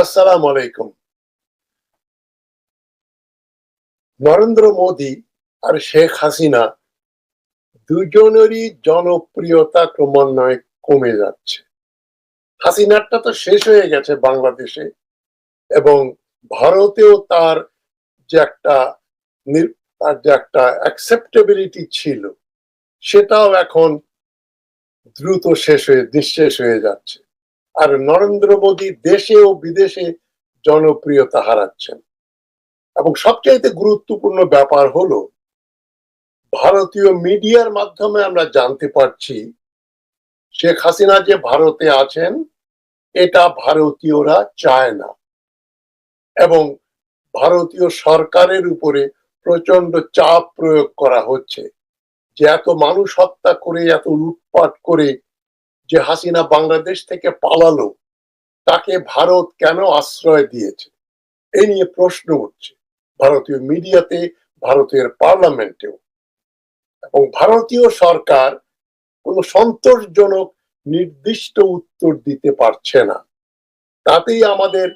আসসালাম আলাইকুম। নরেন্দ্র মোদী আর শেখ হাসিনা দুজনেরই জনপ্রিয়তা ক্রমান্বয়ে কমে যাচ্ছে। হাসিনারটা তো শেষ হয়ে গেছে বাংলাদেশে এবং ভারতেও তার যে একটা তার যে একটা অ্যাকসেপ্টেবিলিটি ছিল, সেটাও এখন দ্রুত শেষ হয়ে নিঃশেষ হয়ে যাচ্ছে। আর নরেন্দ্র মোদী দেশে ও বিদেশে জনপ্রিয়তা হারাচ্ছেন। এবং সবচাইতে গুরুত্বপূর্ণ ব্যাপার হলো, ভারতীয় মিডিয়ার মাধ্যমে আমরা জানতে পারছি, শেখ হাসিনা যে ভারতে আছেন, এটা ভারতীয়রা চায় না। এবং ভারতীয় সরকারের উপরে প্রচণ্ড চাপ প্রয়োগ করা হচ্ছে, যে এত মানুষ হত্যা করে, এত লুটপাট করে যে হাসিনা বাংলাদেশ থেকে পালালো, তাকে ভারত কেন আশ্রয় দিয়েছে? এই নিয়ে প্রশ্ন উঠছে ভারতীয় মিডিয়াতে, ভারতের পার্লামেন্টেও। এবং ভারতীয় সরকার কোনো সন্তোষজনক নির্দিষ্ট উত্তর দিতে পারছে না। তাতেই আমাদের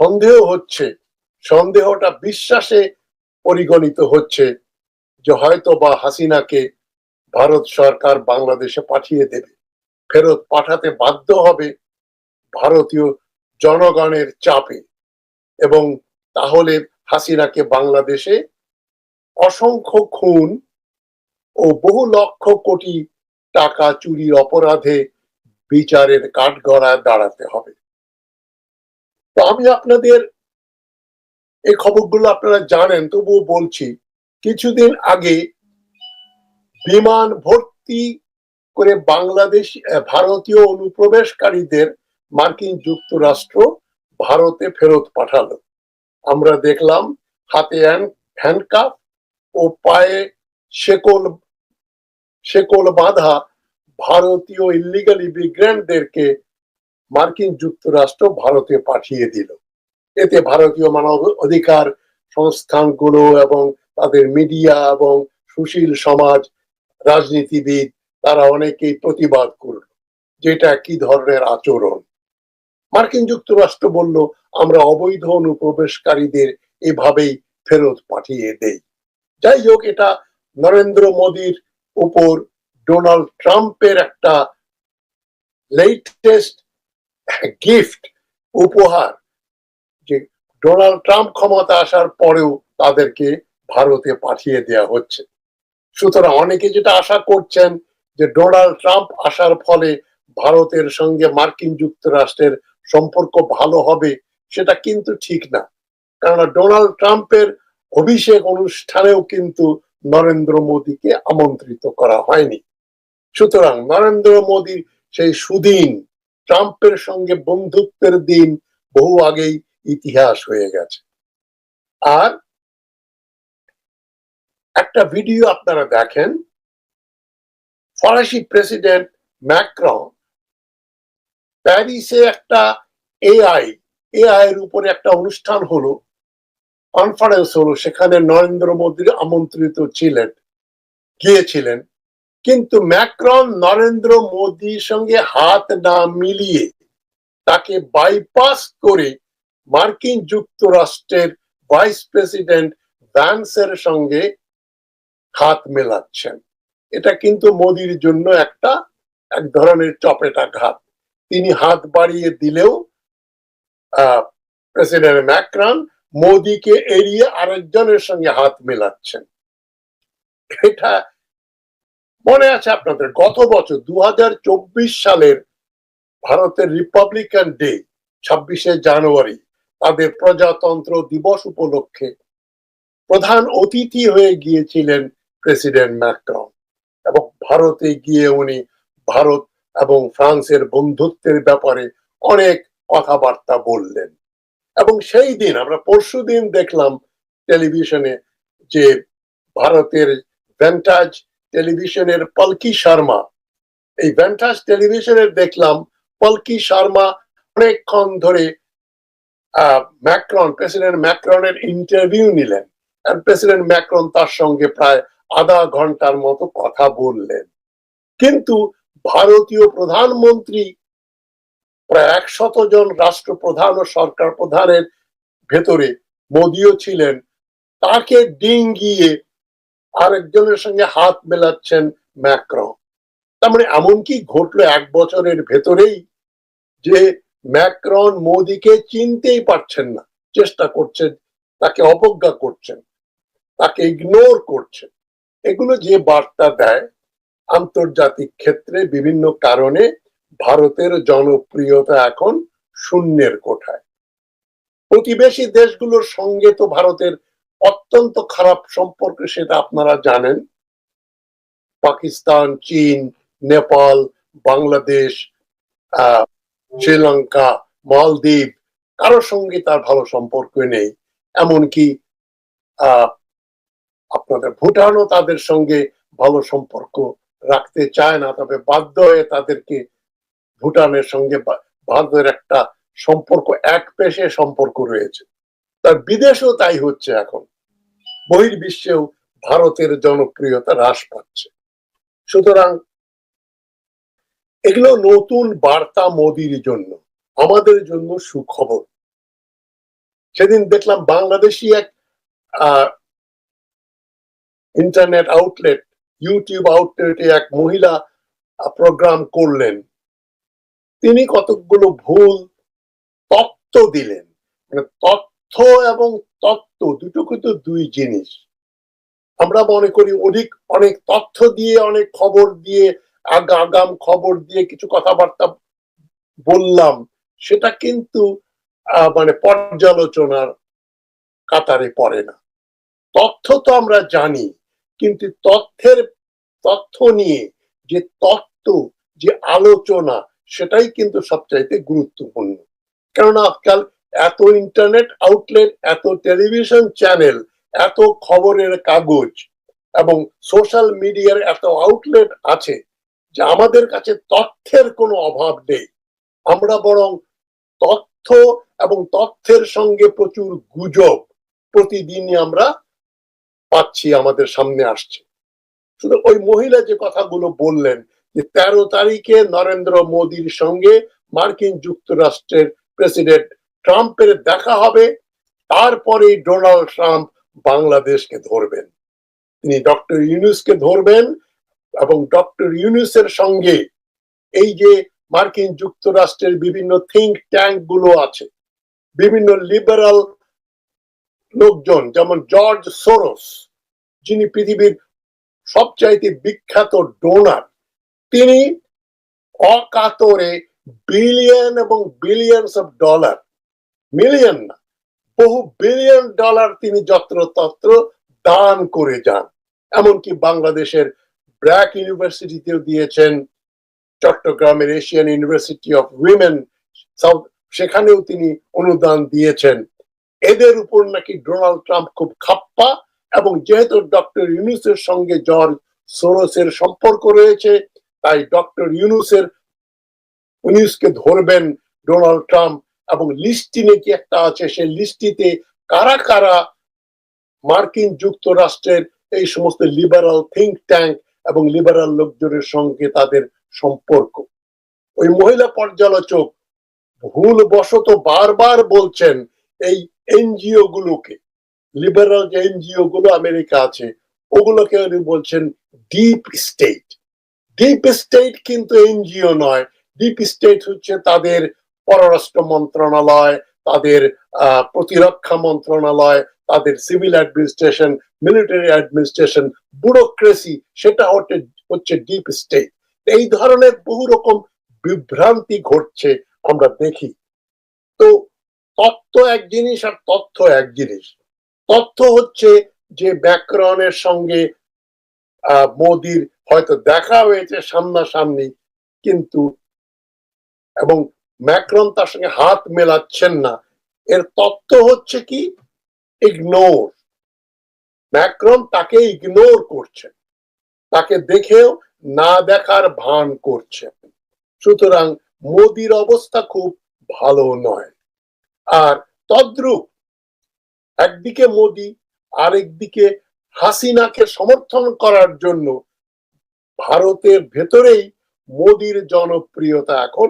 সন্দেহ হচ্ছে, সন্দেহটা বিশ্বাসে পরিগণিত হচ্ছে যে হয়তো বা হাসিনাকে ভারত সরকার বাংলাদেশে পাঠিয়ে দেবে। ফেরত পাঠাতে বাধ্য হবে ভারতীয় জনগণের চাপে। এবং তাহলে হাসিনাকে বাংলাদেশে অসংখ্য খুন ও বহু লক্ষ কোটি টাকা চুরির অপরাধে বিচারের কাঠগড়ায় দাঁড়াতে হবে। তো আমি আপনাদের এই খবরগুলো আপনারা জানেন, তবুও বলছি, কিছুদিন আগে বিমান ভর্তি করে বাংলাদেশ ভারতীয় অনুপ্রবেশকারীদের মার্কিন যুক্তরাষ্ট্র ভারতে ফেরত পাঠালো। আমরা দেখলাম হাতে হ্যান্ডকাপ ও পায়ে শেকল শেকল বাঁধা ভারতীয় ইলিগাল ইমিগ্রেন্টদেরকে মার্কিন যুক্তরাষ্ট্র ভারতে পাঠিয়ে দিল। এতে ভারতীয় মানব অধিকার সংস্থানগুলো এবং তাদের মিডিয়া এবং সুশীল সমাজ, রাজনীতিবিদ তারা অনেকেই প্রতিবাদ করল যেটা কি ধরনের আচরণ। মার্কিন যুক্তরাষ্ট্র বলল, আমরা অবৈধ অনুপ্রবেশকারীদের এভাবেই ফেরত পাঠিয়ে দেই। যাই হোক, এটা নরেন্দ্র মোদীর উপর ডোনাল্ড ট্রাম্পের একটা লেটেস্ট গিফট উপহার, যে ডোনাল্ড ট্রাম্প ক্ষমতা আসার পরেও তাদেরকে ভারতে পাঠিয়ে দেয়া হচ্ছে। সুতরাং অনেকে যেটা আশা করছেন যে ডোনাল্ড ট্রাম্প আসার ফলে ভারতের সঙ্গে মার্কিন যুক্তরাষ্ট্রের সম্পর্ক ভালো হবে, সেটা কিন্তু ঠিক না। কেননা ডোনাল্ড ট্রাম্পের অভিষেক অনুষ্ঠানেও কিন্তু নরেন্দ্র মোদীকে আমন্ত্রিত করা হয়নি। সুতরাং নরেন্দ্র মোদীর সেই সুদিন, ট্রাম্পের সঙ্গে বন্ধুত্বের দিন বহু আগেই ইতিহাস হয়ে গেছে। আর একটা ভিডিও আপনারা দেখেন ফরাসি প্রেসিডেন্ট ম্যাক্রন প্যারিসে একটা এআই এআই এর উপরে একটা অনুষ্ঠান হলো কনফারেন্স হলো, সেখানে নরেন্দ্র মোদী আমন্ত্রিত ছিলেন, গিয়েছিলেন। কিন্তু ম্যাক্রন নরেন্দ্র মোদীর সঙ্গে হাত না মিলিয়ে তাকে বাইপাস করে মার্কিন যুক্তরাষ্ট্রের ভাইস প্রেসিডেন্ট ভ্যান্সের সঙ্গে হাত মেলাচ্ছেন। এটা কিন্তু মোদির জন্য একটা এক ধরনের চপেটাঘাত তিনি হাত বাড়িয়ে দিলেও প্রেসিডেন্ট ম্যাক্রন মোদিকে এড়িয়ে আরেকজনের সঙ্গে হাত মেলাচ্ছেন। এটা মনে আছে আপনাদের? গত বছর দু হাজার চব্বিশ সালের ভারতের রিপাবলিকান ডে, ছাব্বিশে জানুয়ারি, তাদের প্রজাতন্ত্র দিবস উপলক্ষে প্রধান অতিথি হয়ে গিয়েছিলেন প্রেসিডেন্ট ম্যাক্রন এবং ভারতে গিয়ে উনি ভারত এবং ফ্রান্সের বন্ধুত্বের ব্যাপারে অনেক কথাবার্তা বললেন। এবং সেই দিন আমরা পরশু দিন দেখলাম টেলিভিশনে যে ভারতের ভ্যান্টাজ টেলিভিশনের পলকি শর্মা, এই ভ্যান্টাজ টেলিভিশনের দেখলাম পলকি শর্মা অনেকক্ষণ ধরে ম্যাক্রন, প্রেসিডেন্ট ম্যাক্রনের ইন্টারভিউ নিলেন। প্রেসিডেন্ট ম্যাক্রন তার সঙ্গে প্রায় আধা ঘণ্টার মতো কথা বললেন। কিন্তু ভারতীয় প্রধানমন্ত্রী প্রায় একশত জন রাষ্ট্রপ্রধান ও সরকার প্রধানের ভেতরে মোদিও ছিলেন। তাকে ডিঙ্গিয়ে আরেকজনের সঙ্গে হাত মেলাচ্ছেন ম্যাক্রন তার মানে এমনকি ঘটলো এক বছরের ভেতরেই যে ম্যাক্রন মোদিকে চিনতেই পারছেন না, চেষ্টা করছেন, তাকে অবজ্ঞা করছেন, তাকে ইগনোর করছেন। এগুলো যে বার্তা দেয় আন্তর্জাতিক ক্ষেত্রে বিভিন্ন কারণে ভারতের জনপ্রিয়তা এখন শূন্যের কোঠায়। প্রতিবেশী দেশগুলোর সঙ্গে তো ভারতের অত্যন্ত খারাপ সম্পর্ক সেটা আপনারা জানেন। পাকিস্তান, চীন, নেপাল, বাংলাদেশ শ্রীলঙ্কা, মালদ্বীপ কারোর সঙ্গে তার ভালো সম্পর্ক নেই। এমনকি, আহ আপনাদের ভুটানও তাদের সঙ্গে ভালো সম্পর্ক রাখতে চায় না, তবে বাধ্য হয়ে তাদেরকে ভুটানের সঙ্গে ভারতের একটা সম্পর্ক, এক পেশে সম্পর্ক রয়েছে। তার বিদেশেও তাই হচ্ছে এখন। বহির্বিশ্বেও ভারতের জনপ্রিয়তা হ্রাস পাচ্ছে। সুতরাং এগুলো নতুন বার্তা মোদির জন্য, আমাদের জন্য সুখবর। সেদিন দেখলাম বাংলাদেশি এক ইন্টারনেট আউটলেট ইউটিউব আউটলেটে এক মহিলা প্রোগ্রাম করলেন। তিনি কতকগুলো ভুল তত্ত্ব দিলেন। মানে তথ্য এবং তত্ত্ব দুটো কিন্তু দুই জিনিস। আমরা মনে করি অধিক অনেক তথ্য দিয়ে, অনেক খবর দিয়ে আগাম খবর দিয়ে কিছু কথাবার্তা বললাম। সেটা কিন্তু মানে পর্যালোচনার কাতারে পড়ে না। তথ্য তো আমরা জানি। কিন্তু তথ্যের তথ্য নিয়ে যে তত্ত্ব, যে আলোচনা, সেটাই কিন্তু সবচাইতে গুরুত্বপূর্ণ। কেননা আজকাল এত ইন্টারনেট আউটলেট এত টেলিভিশন চ্যানেল এত খবরের কাগজ এবং সোশ্যাল মিডিয়ার এত আউটলেট আছে যে আমাদের কাছে তথ্যের কোনো অভাব নেই। আমরা বরং তথ্য এবং তথ্যের সঙ্গে প্রচুর গুজব প্রতিদিনই আমরা পাচ্ছি, আমাদের সামনে আসছে। শুধু ওই মহিলা যে কথাগুলো বললেন যে, তেরো তারিখে নরেন্দ্র মোদীর সঙ্গে মার্কিন যুক্তরাষ্ট্রের প্রেসিডেন্ট ট্রাম্পের দেখা হবে তারপরে ডোনাল্ড ট্রাম্প বাংলাদেশকে ধরবেন। তিনি ডক্টর ইউনুসকে ধরবেন এবং ডক্টর ইউনুসের সঙ্গে এই যে মার্কিন যুক্তরাষ্ট্রের বিভিন্ন থিঙ্ক ট্যাঙ্কগুলো আছে, বিভিন্ন লিবারাল লোকজন, যেমন জর্জ সোরস, যিনি পৃথিবীর সবচাইতে বিখ্যাত ডোনার, তিনি অকাতরে বিলিয়ন এবং বিলিয়নস অফ ডলার, মিলিয়ন না, বহু বিলিয়ন ডলার তিনি যত্রতত্র দান করে যান। এমনকি বাংলাদেশের ব্র্যাক ইউনিভার্সিটিতেও দিয়েছেন, চট্টগ্রামের Asian university of women, south সেখানেও তিনি অনুদান দিয়েছেন। এদের উপর নাকি ডোনাল্ড ট্রাম্প খুব খাপ্পা, এবং যেহেতু ডক্টর ইউনুসের সঙ্গে জর্জ সোরসের সম্পর্ক রয়েছে, তাই ডক্টর ইউনুসের ইউনুসকে ধরবেন ডোনাল্ড ট্রাম্প, এবং লিস্টি নাকি একটা আছে, সেই লিস্টিতে কারা কারা মার্কিন যুক্তরাষ্ট্রের এই সমস্ত লিবারাল থিঙ্ক ট্যাঙ্ক এবং লিবারাল লোকজনের সঙ্গে তাদের সম্পর্ক। ওই মহিলা পর্যালোচক ভুল বশত বারবার বলছেন এই এনজিও গুলোকে লিবারাল যে এনজিও গুলো আমেরিকা আছে, ওগুলোকে উনি বলছেন ডিপ স্টেট ডিপ স্টেট কিন্তু এনজিও নয় ডিপ স্টেট হচ্ছে তাদের পররাষ্ট্র মন্ত্রণালয়, তাদের প্রতিরক্ষা মন্ত্রণালয়, তাদের civil administration military administration bureaucracy সেটা হচ্ছে হচ্ছে ডিপ স্টেট এই ধরনের বহু রকম বিভ্রান্তি ঘটছে, আমরা দেখি। তো তত্ত্ব এক জিনিস আর তথ্য এক জিনিস। তথ্য হচ্ছে যে ব্যাকরণের সঙ্গে মোদির হয়তো দেখা হয়েছে সামনাসামনি, কিন্তু এবং ম্যাক্রন তার সঙ্গে হাত মেলাচ্ছেন না। এর তত্ত্ব হচ্ছে কি? ইগনোর ম্যাক্রন তাকে ইগনোর করছেন। তাকে দেখেও না দেখার ভান করছেন। সুতরাং মোদির অবস্থা খুব ভালো নয়। আর তদ্রুপ একদিকে মোদি আরেকদিকে হাসিনাকে সমর্থন করার জন্য ভারতের ভেতরেই মোদির জনপ্রিয়তা এখন